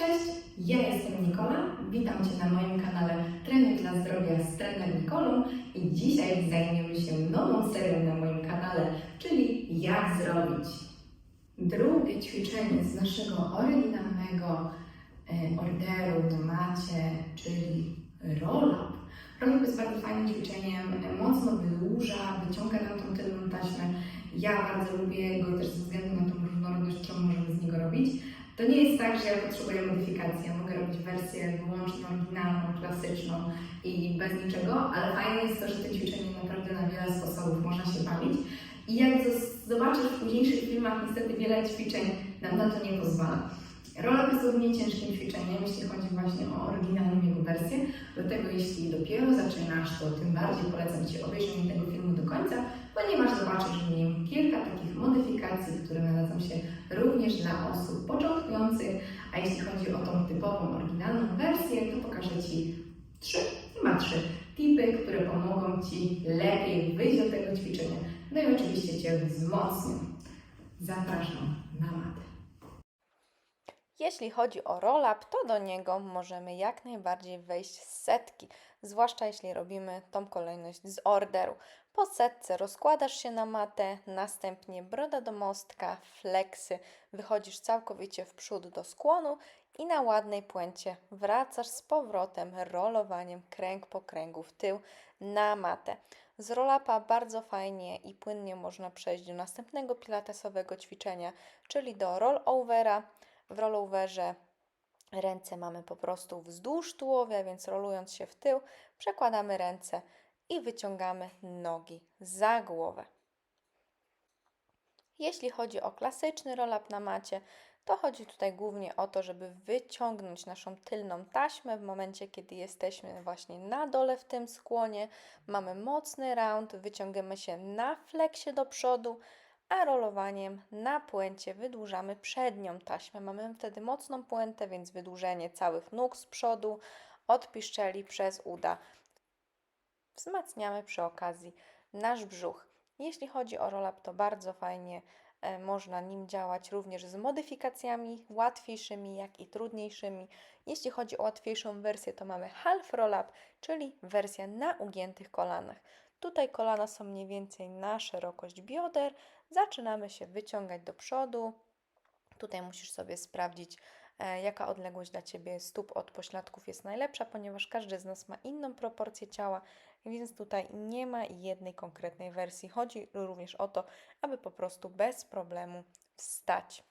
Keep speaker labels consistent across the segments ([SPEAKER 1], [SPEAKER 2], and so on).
[SPEAKER 1] Cześć, ja jestem Nikola. Witam Cię na moim kanale Trening dla Zdrowia z trener Nikolą i dzisiaj zajmiemy się nową serią na moim kanale, czyli jak zrobić drugie ćwiczenie z naszego oryginalnego e, orderu na macie, czyli roll-up. Roll-up jest bardzo fajnym ćwiczeniem, e, mocno wydłuża, wyciąga nam tą tylną taśmę. Ja bardzo lubię go też ze względu na tą różnorodność, którą możemy z niego robić. To nie jest tak, że ja potrzebuję modyfikacji. Ja mogę robić wersję wyłącznie oryginalną, klasyczną i bez niczego, ale fajne jest to, że to ćwiczenie naprawdę na wiele sposobów można się bawić. I jak zobaczysz w późniejszych filmach, niestety wiele ćwiczeń nam na to nie pozwala. Rola równie ciężkim ćwiczeniem, jeśli chodzi właśnie o oryginalną jego wersję. Dlatego jeśli dopiero zaczynasz, to tym bardziej polecam Ci obejrzenie tego filmu do końca, ponieważ zobaczysz w nim kilka takich modyfikacji, które nadadzą się również dla osób początkujących, a jeśli chodzi o tą typową, oryginalną wersję, to pokażę Ci trzy, chyba trzy tipy, które pomogą Ci lepiej wyjść do tego ćwiczenia, no i oczywiście Cię wzmocnią. Zapraszam na matę.
[SPEAKER 2] Jeśli chodzi o roll-up, to do niego możemy jak najbardziej wejść z setki, zwłaszcza jeśli robimy tą kolejność z orderu. Po setce rozkładasz się na matę, następnie broda do mostka, fleksy, wychodzisz całkowicie w przód do skłonu i na ładnej puencie wracasz z powrotem rolowaniem kręg po kręgu w tył na matę. Z roll-upa bardzo fajnie i płynnie można przejść do następnego pilatesowego ćwiczenia, czyli do roll-overa. W rolloverze ręce mamy po prostu wzdłuż tułowia, więc rolując się w tył, przekładamy ręce i wyciągamy nogi za głowę. Jeśli chodzi o klasyczny roll-up na macie, to chodzi tutaj głównie o to, żeby wyciągnąć naszą tylną taśmę w momencie, kiedy jesteśmy właśnie na dole w tym skłonie. Mamy mocny round, wyciągamy się na fleksie do przodu, a rolowaniem na puencie wydłużamy przednią taśmę. Mamy wtedy mocną puentę, więc wydłużenie całych nóg z przodu, od piszczeli przez uda. Wzmacniamy przy okazji nasz brzuch. Jeśli chodzi o roll-up, to bardzo fajnie e, można nim działać również z modyfikacjami łatwiejszymi, jak i trudniejszymi. Jeśli chodzi o łatwiejszą wersję, to mamy half roll-up, czyli wersja na ugiętych kolanach. Tutaj kolana są mniej więcej na szerokość bioder. Zaczynamy się wyciągać do przodu. Tutaj musisz sobie sprawdzić, e, jaka odległość dla Ciebie stóp od pośladków jest najlepsza, ponieważ każdy z nas ma inną proporcję ciała, więc tutaj nie ma jednej konkretnej wersji. Chodzi również o to, aby po prostu bez problemu wstać.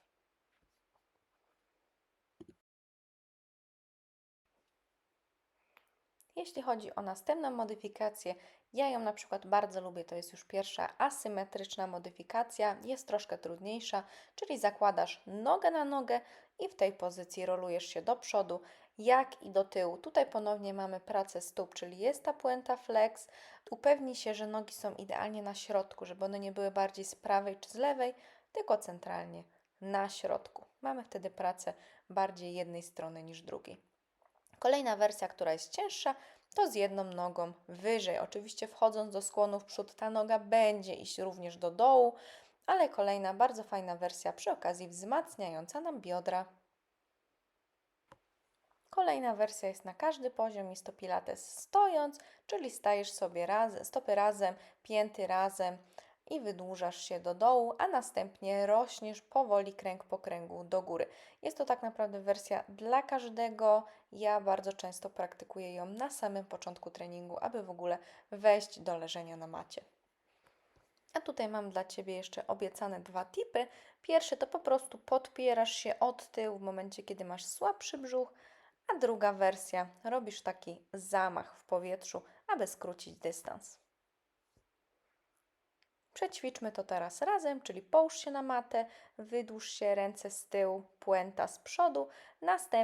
[SPEAKER 2] Jeśli chodzi o następną modyfikację, ja ją na przykład bardzo lubię, to jest już pierwsza asymetryczna modyfikacja, jest troszkę trudniejsza, czyli zakładasz nogę na nogę i w tej pozycji rolujesz się do przodu, jak i do tyłu. Tutaj ponownie mamy pracę stóp, czyli jest ta puenta flex. Upewnij się, że nogi są idealnie na środku, żeby one nie były bardziej z prawej czy z lewej, tylko centralnie na środku. Mamy wtedy pracę bardziej jednej strony niż drugiej. Kolejna wersja, która jest cięższa, to z jedną nogą wyżej. Oczywiście wchodząc do skłonu w przód, ta noga będzie iść również do dołu, ale kolejna bardzo fajna wersja przy okazji wzmacniająca nam biodra. Kolejna wersja jest na każdy poziom, jest to pilates stojąc, czyli stajesz sobie razem, stopy razem, pięty razem i wydłużasz się do dołu, a następnie rośniesz powoli kręg po kręgu do góry. Jest to tak naprawdę wersja dla każdego. Ja bardzo często praktykuję ją na samym początku treningu, aby w ogóle wejść do leżenia na macie. A tutaj mam dla Ciebie jeszcze obiecane dwa tipy. Pierwszy to po prostu podpierasz się od tyłu w momencie, kiedy masz słabszy brzuch, a druga wersja robisz taki zamach w powietrzu, aby skrócić dystans. Przećwiczmy to teraz razem, czyli połóż się na matę, wydłuż się ręce z tyłu, puenta z przodu, następnie